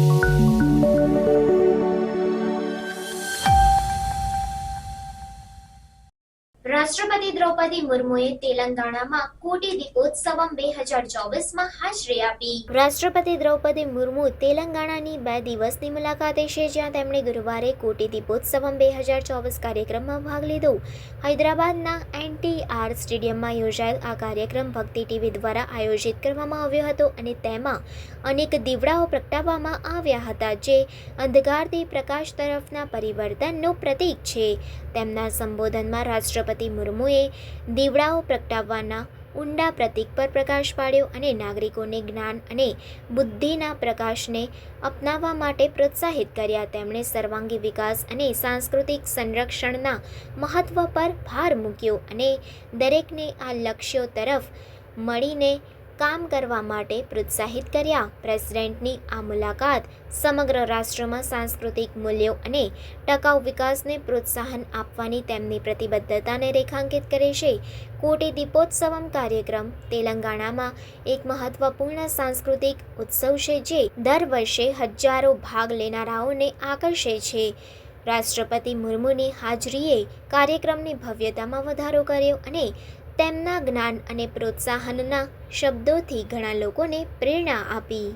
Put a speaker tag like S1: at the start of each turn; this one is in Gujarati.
S1: Thank you. રાષ્ટ્રપતિ દ્રૌપદી મુર્મુએ તેલંગાણામાં કોટી દીપોત્સવમ બે હજાર ચોવીસમાં હાજરી આપી. રાષ્ટ્રપતિ દ્રૌપદી મુર્મુ તેલંગાણાની બે દિવસની મુલાકાતે છે, જ્યાં તેમણે ગુરુવારે કોટી દીપોત્સવમ બે હજાર ચોવીસ કાર્યક્રમમાં ભાગ લીધો. હૈદરાબાદના એનટીઆર સ્ટેડિયમમાં યોજાયેલ આ કાર્યક્રમ ભક્તિ ટીવી દ્વારા આયોજિત કરવામાં આવ્યો હતો અને તેમાં અનેક દીવડાઓ પ્રગટાવવામાં આવ્યા હતા, જે અંધકારથી પ્રકાશ તરફના પરિવર્તનનું પ્રતીક છે. તેમના સંબોધનમાં રાષ્ટ્રપતિ મુર્મુએ દીવડાઓ પ્રગટાવવાના ઊંડા પ્રતીક પર પ્રકાશ પાડ્યો અને નાગરિકોને જ્ઞાન અને બુદ્ધિના પ્રકાશને અપનાવવા માટે પ્રોત્સાહિત કર્યા. તેમણે સર્વાંગી વિકાસ અને સાંસ્કૃતિક સંરક્ષણના મહત્વ પર ભાર મૂક્યો અને દરેકને આ લક્ષ્યો તરફ મળીને કામ કરવા માટે પ્રોત્સાહિત કર્યા. પ્રેસિડેન્ટની આ મુલાકાત સમગ્ર રાષ્ટ્રમાં સાંસ્કૃતિક મૂલ્યો અને ટકાઉ વિકાસને પ્રોત્સાહન આપવાની તેમની પ્રતિબદ્ધતાને રેખાંકિત કરે છે. કોટી દીપોત્સવમ કાર્યક્રમ તેલંગાણામાં એક મહત્વપૂર્ણ સાંસ્કૃતિક ઉત્સવ છે જે દર વર્ષે હજારો ભાગ લેનારાઓને આકર્ષે છે. રાષ્ટ્રપતિ મુર્મુની હાજરીએ કાર્યક્રમની ભવ્યતામાં વધારો કર્યો અને તેમના જ્ઞાન અને પ્રોત્સાહનના શબ્દોથી ઘણા લોકોને પ્રેરણા આપી.